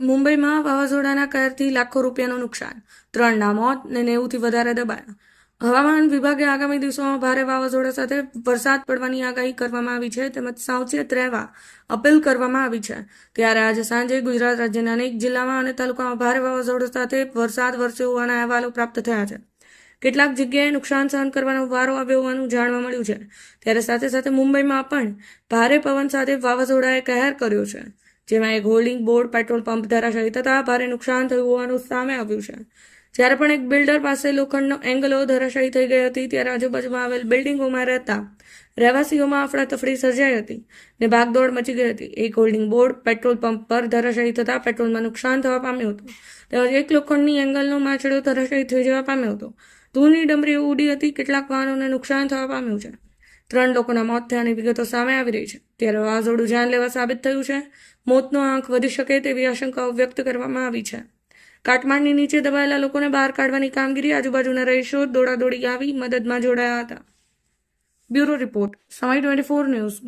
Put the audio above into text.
મુંબઈમાં વાવાઝોડાના કહેરથી લાખો રૂપિયાનું નુકસાન, ત્રણના મોત ને નેવુંથી વધારે દબાયા હવામાન વિભાગે આગામી દિવસોમાં ભારે વાવાઝોડા સાથે વરસાદ પડવાની આગાહી કરવામાં આવી છે તેમજ સાવચેત રહેવા અપીલ કરવામાં આવી છે. ત્યારે આજે સાંજે ગુજરાત રાજ્યના અનેક જિલ્લામાં અને તાલુકામાં ભારે વાવાઝોડા સાથે વરસાદ વરસ્યો હોવાના અહેવાલો પ્રાપ્ત થયા છે. કેટલાક જગ્યાએ નુકસાન સહન કરવાનો વારો આવ્યો હોવાનું જાણવા મળ્યું છે. ત્યારે સાથે સાથે મુંબઈમાં પણ ભારે પવન સાથે વાવાઝોડાએ કહેર કર્યો છે. જેમાં એક હોલ્ડિંગ બોર્ડ પેટ્રોલ પંપ ધરાશાયી થતા ભારે નુકસાન થયું હોવાનું સામે આવ્યું છે. જ્યારે પણ એક બિલ્ડર પાસે લોખંડનો એંગલો ધરાશાયી થઈ ગઈ હતી, ત્યારે આજુબાજુમાં આવેલ બિલ્ડિંગોમાં રહેતા રહેવાસીઓમાં અફડાતફડી સર્જાઈ હતી ને ભાગદોડ મચી ગઈ હતી. એક હોલ્ડિંગ બોર્ડ પેટ્રોલ પંપ પર ધરાશાયી થતાં પેટ્રોલમાં નુકસાન થવા પામ્યું હતું. તેમજ એક લોખંડની એંગલનો માછડો ધરાશાયી થઈ જવા પામ્યો હતો. ધૂળની ડમરીઓ ઉડી હતી, કેટલાક વાહનોને નુકસાન થવા પામ્યું છે. ત્રણ લોકોના મોત થયાની વિગતો સામે આવી રહી છે. ત્યારે વાવાઝોડું જાન લેવા સાબિત થયું છે. મોતનો આંક વધી શકે તેવી આશંકાઓ વ્યક્ત કરવામાં આવી છે. કાટમાળની નીચે દબાયેલા લોકોને બહાર કાઢવાની કામગીરી આજુબાજુના રહીશો દોડાદોડી આવી મદદમાં જોડાયા હતા. Bureau report, Samay twenty four news